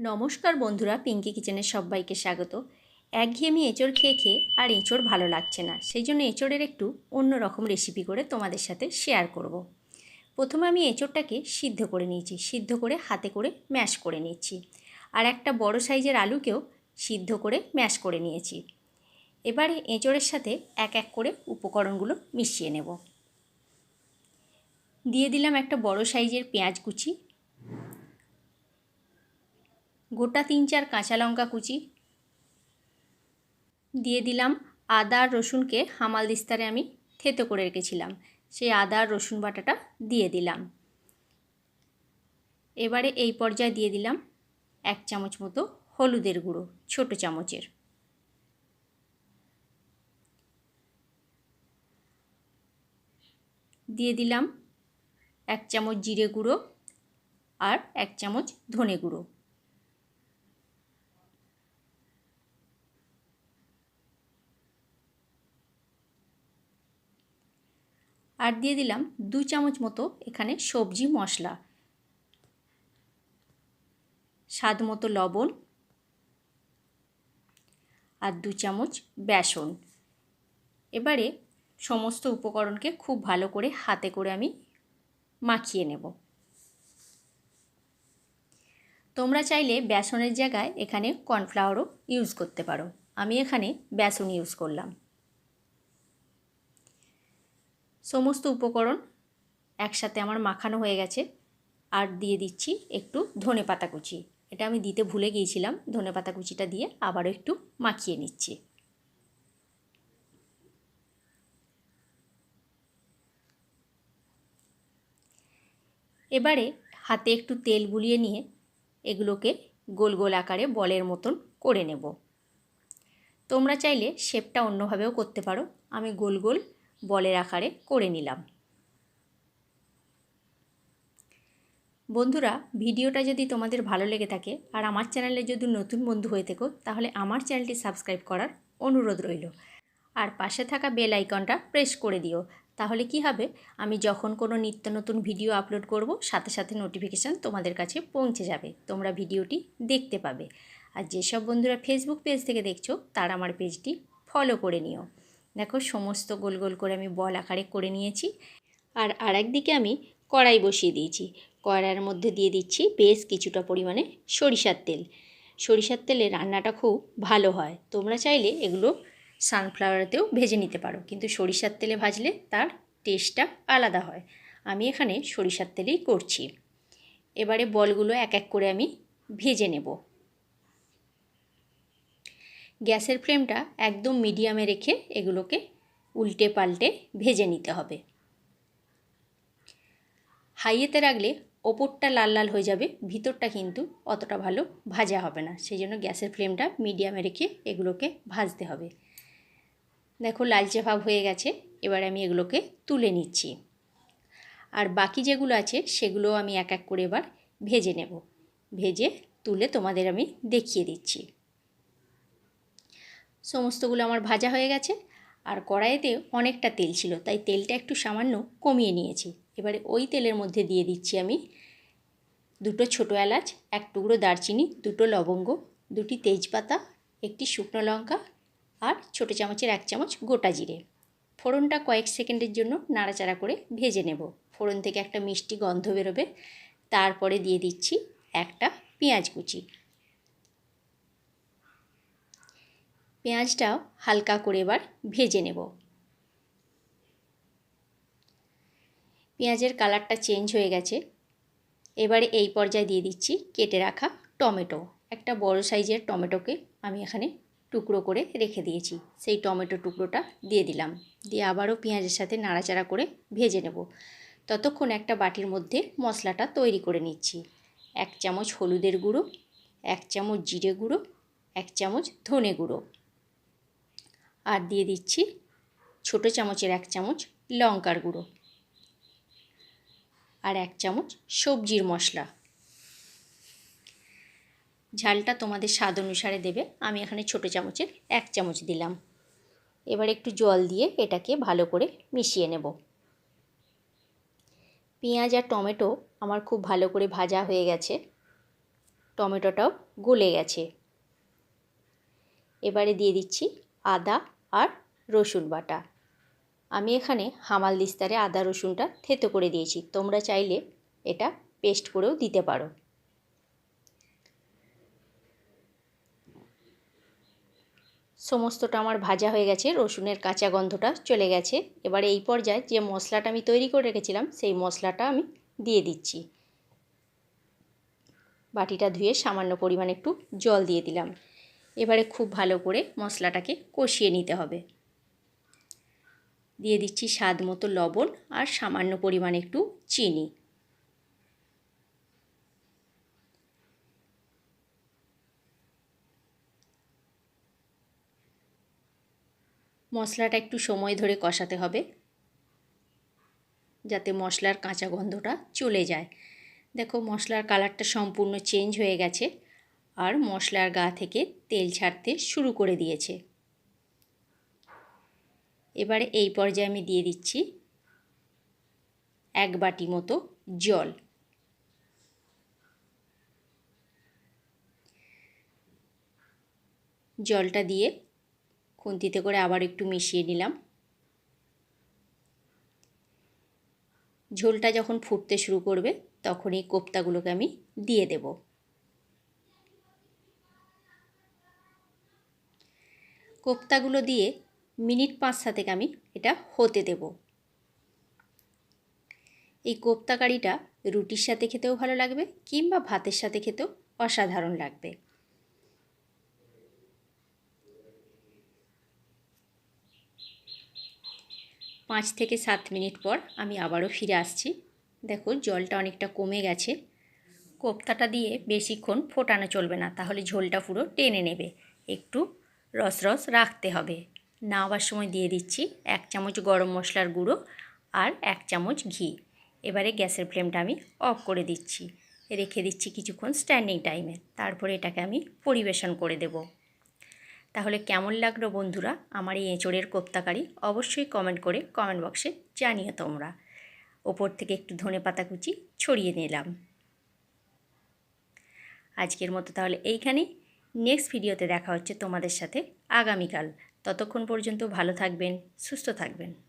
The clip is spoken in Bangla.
নমস্কার বন্ধুরা পিঙ্কি কিচেনের সবাইকে স্বাগত। একঘেয়েমি এঁচড় খেয়ে খেয়ে আর এঁচড় ভালো লাগছে না। সেই জন্য এঁচড়ের একটু অন্য রকম রেসিপি করে তোমাদের সাথে শেয়ার করব। প্রথমে আমি এঁচড়টাকে সিদ্ধ করে নিয়েছি। সিদ্ধ করে হাতে করে ম্যাশ করে নিচ্ছি। আর একটা বড় সাইজের আলুকেও সিদ্ধ করে ম্যাশ করে নিয়েছি। এবারে এঁচড়ের সাথে এক এক করে উপকরণগুলো মিশিয়ে নেব। দিয়ে দিলাম একটা বড় সাইজের পেঁয়াজ কুচি। গোটা তিন চার কাঁচা লঙ্কা কুচি দিয়ে দিলাম। আদা আর রসুনকে হামাল দিস্তারে আমি থেতো করে রেখেছিলাম। সেই আদা আর রসুন বাটাটা দিয়ে দিলাম। এবারে এই পর্যায়ে দিয়ে দিলাম এক চামচ মতো হলুদের গুঁড়ো, ছোট চামচের। দিয়ে দিলাম এক চামচ জিরে গুঁড়ো আর এক চামচ ধনে গুঁড়ো। আর দিয়ে দিলাম দু চামচ মতো এখানে সবজি মশলা। স্বাদ মতো লবণ আর দু চামচ বেসন। এবারে সমস্ত উপকরণকে খুব ভালো করে হাতে করে আমি মাখিয়ে নেব। তোমরা চাইলে বেসনের জায়গায় এখানে কর্নফ্লাওয়ারও ইউজ করতে পারো। আমি এখানে বেসন ইউজ করলাম। সমস্ত উপকরণ একসাথে আমার মাখানো হয়ে গেছে। আর দিয়ে দিচ্ছি একটু ধনে পাতা কুচি। এটা আমি দিতে ভুলে গিয়েছিলাম। ধনে পাতা কুচিটা দিয়ে আবারও একটু মাখিয়ে নিচ্ছি। এবারে হাতে একটু তেল বুলিয়ে নিয়ে এগুলোকে গোল গোল আকারে বলের মতন করে নেব। তোমরা চাইলে শেপটা অন্যভাবেও করতে পারো। আমি গোল গোল বলের আকারে করে নিলাম। বন্ধুরা, ভিডিওটা যদি তোমাদের ভালো লেগে থাকে আর আমার চ্যানেলে যদি নতুন বন্ধু হয়ে থেকো, তাহলে আমার চ্যানেলটি সাবস্ক্রাইব করার অনুরোধ রইল। আর পাশে থাকা বেল আইকনটা প্রেস করে দিও। তাহলে কি হবে? আমি যখন কোনো নিত্য নতুন ভিডিও আপলোড করব, সাথে সাথে নোটিফিকেশান তোমাদের কাছে পৌঁছে যাবে। তোমরা ভিডিওটি দেখতে পাবে। আর যেসব বন্ধুরা ফেসবুক পেজ থেকে দেখছ, তারা আমার পেজটি ফলো করে নিও। দেখো সমস্ত গোল গোল করে আমি বল আকারে করে নিয়েছি। আর আর একদিকে আমি কড়াই বসিয়ে দিয়েছি। কড়াইয়ের মধ্যে দিয়ে দিচ্ছি বেশ কিছুটা পরিমাণে সরিষার তেল। সরিষার তেলে রান্নাটা খুব ভালো হয়। তোমরা চাইলে এগুলো সানফ্লাওয়ারেতেও ভেজে নিতে পারো। কিন্তু সরিষার তেলে ভাজলে তার টেস্টটা আলাদা হয়। আমি এখানে সরিষার তেলেই করছি। এবারে বলগুলো এক এক করে আমি ভেজে নেব। গ্যাসের ফ্লেমটা একদম মিডিয়ামে রেখে এগুলোকে উল্টে পাল্টে ভেজে নিতে হবে। হাইয়েতে রাখলে ওপরটা লাল লাল হয়ে যাবে, ভিতরটা কিন্তু অতটা ভালো ভাজা হবে না। সেই জন্য গ্যাসের ফ্লেমটা মিডিয়ামে রেখে এগুলোকে ভাজতে হবে। দেখো লালচে ভাব হয়ে গেছে, এবার আমি এগুলোকে তুলে নিচ্ছি। আর বাকি যেগুলো আছে সেগুলো আমি এক এক করে এবার ভেজে নেব। ভেজে তুলে তোমাদের আমি দেখিয়ে দিচ্ছি। সমস্তগুলো আমার ভাজা হয়ে গেছে। আর কড়াইতে অনেকটা তেল ছিল, তাই তেলটা একটু সামান্য কমিয়ে নিয়েছি। এবারে ওই তেলের মধ্যে দিয়ে দিচ্ছি আমি দুটো ছোটো এলাচ, এক টুকরো দারচিনি, দুটো লবঙ্গ, দুটি তেজপাতা, একটি শুকনো লঙ্কা আর ছোটো চামচের এক চামচ গোটা জিরে। ফোড়নটা কয়েক সেকেন্ডের জন্য নাড়াচাড়া করে ভেজে নেব। ফোড়ন থেকে একটা মিষ্টি গন্ধ বেরোবে। তারপরে দিয়ে দিচ্ছি একটা পেঁয়াজ কুচি। পেঁয়াজটাও হালকা করে এবার ভেজে নেব। পেঁয়াজের কালারটা চেঞ্জ হয়ে গেছে। এবারে এই পর্যায়ে দিয়ে দিচ্ছি কেটে রাখা টমেটো। একটা বড় সাইজের টমেটোকে আমি এখানে টুকরো করে রেখে দিয়েছি। সেই টমেটো টুকরোটা দিয়ে দিলাম। দিয়ে আবারও পেঁয়াজের সাথে নাড়াচাড়া করে ভেজে নেব। ততক্ষণ একটা বাটির মধ্যে মশলাটা তৈরি করে নিচ্ছি। এক চামচ হলুদের গুঁড়ো, এক চামচ জিরে গুঁড়ো, এক চামচ ধনে গুঁড়ো। আর দিয়ে দিচ্ছি ছোটো চামচের এক চামচ লঙ্কার গুঁড়ো আর এক চামচ সবজির মশলা। ঝালটা তোমাদের স্বাদ অনুসারে দেবে। আমি এখানে ছোটো চামচের এক চামচ দিলাম। এবার একটু জল দিয়ে এটাকে ভালো করে মিশিয়ে নেব। পেঁয়াজ আর টমেটো আমার খুব ভালো করে ভাজা হয়ে গেছে। টমেটোটাও গলে গেছে। এবারে দিয়ে দিচ্ছি আদা আর রসুন বাটা। আমি এখানে হামাল দিস্তারে আদা রসুনটা থেতো করে দিয়েছি। তোমরা চাইলে এটা পেস্ট করেও দিতে পারো। সমস্তটা আমার ভাজা হয়ে গেছে, রসুনের কাঁচা গন্ধটা চলে গেছে। এবারে এই পর্যায়ে যে মশলাটা আমি তৈরি করে রেখেছিলাম, সেই মশলাটা আমি দিয়ে দিচ্ছি। বাটিটা ধুয়ে সামান্য পরিমাণে একটু জল দিয়ে দিলাম। এবারে খুব ভালো করে মশলাটাকে কষিয়ে নিতে হবে। দিয়ে দিচ্ছি স্বাদ মতো লবণ আর সামান্য পরিমাণে একটু চিনি। মশলাটা একটু সময় ধরে কষাতে হবে যাতে মশলার কাঁচা গন্ধটা চলে যায়। দেখো মশলার কালারটা সম্পূর্ণ চেঞ্জ হয়ে গেছে। আর মশলার গা থেকে তেল ছাড়তে শুরু করে দিয়েছে। এবারে এই পর্যায়ে আমি দিয়ে দিচ্ছি এক বাটি মতো জল। জলটা দিয়ে খুন্তিতে করে আবার একটু মিশিয়ে নিলাম। ঝোলটা যখন ফুটতে শুরু করবে তখন এই কোপ্তাগুলোকে আমি দিয়ে দেব। কোপ্তাগুলো দিয়ে মিনিট পাঁচ সাতেক আমি এটা হতে দেব। এই কোপ্তা কারিটা রুটির সাথে খেতেও ভালো লাগবে কিংবা ভাতের সাথে খেতেও অসাধারণ লাগবে। পাঁচ থেকে সাত মিনিট পর আমি আবারও ফিরে আসছি। দেখো জলটা অনেকটা কমে গেছে। কোপ্তাটা দিয়ে বেশিক্ষণ ফোটানো চলবে না, তাহলে ঝোলটা পুরো টেনে নেবে। একটু রস রস রাখতে হবে। নাওয়ার সময় দিয়ে দিচ্ছি এক চামচ গরম মশলার গুঁড়ো আর এক চামচ ঘি। এবারে গ্যাসের ফ্লেমটা আমি অফ করে দিচ্ছি। রেখে দিচ্ছি কিছুক্ষণ স্ট্যান্ডিং টাইমে। তারপরে এটাকে আমি পরিবেশন করে দেব। তাহলে কেমন লাগল বন্ধুরা আমার এই এঁচড়ের কোপ্তাকারি? অবশ্যই কমেন্ট করে কমেন্ট বক্সে জানিও তোমরা। ওপর থেকে একটু ধনে পাতা কুচি ছড়িয়ে নিলাম। আজকের মতো তাহলে এইখানেই। নেক্সট ভিডিওতে দেখা হচ্ছে তোমাদের সাথে আগামীকাল। ততক্ষণ পর্যন্ত ভালো থাকবেন সুস্থ থাকবেন।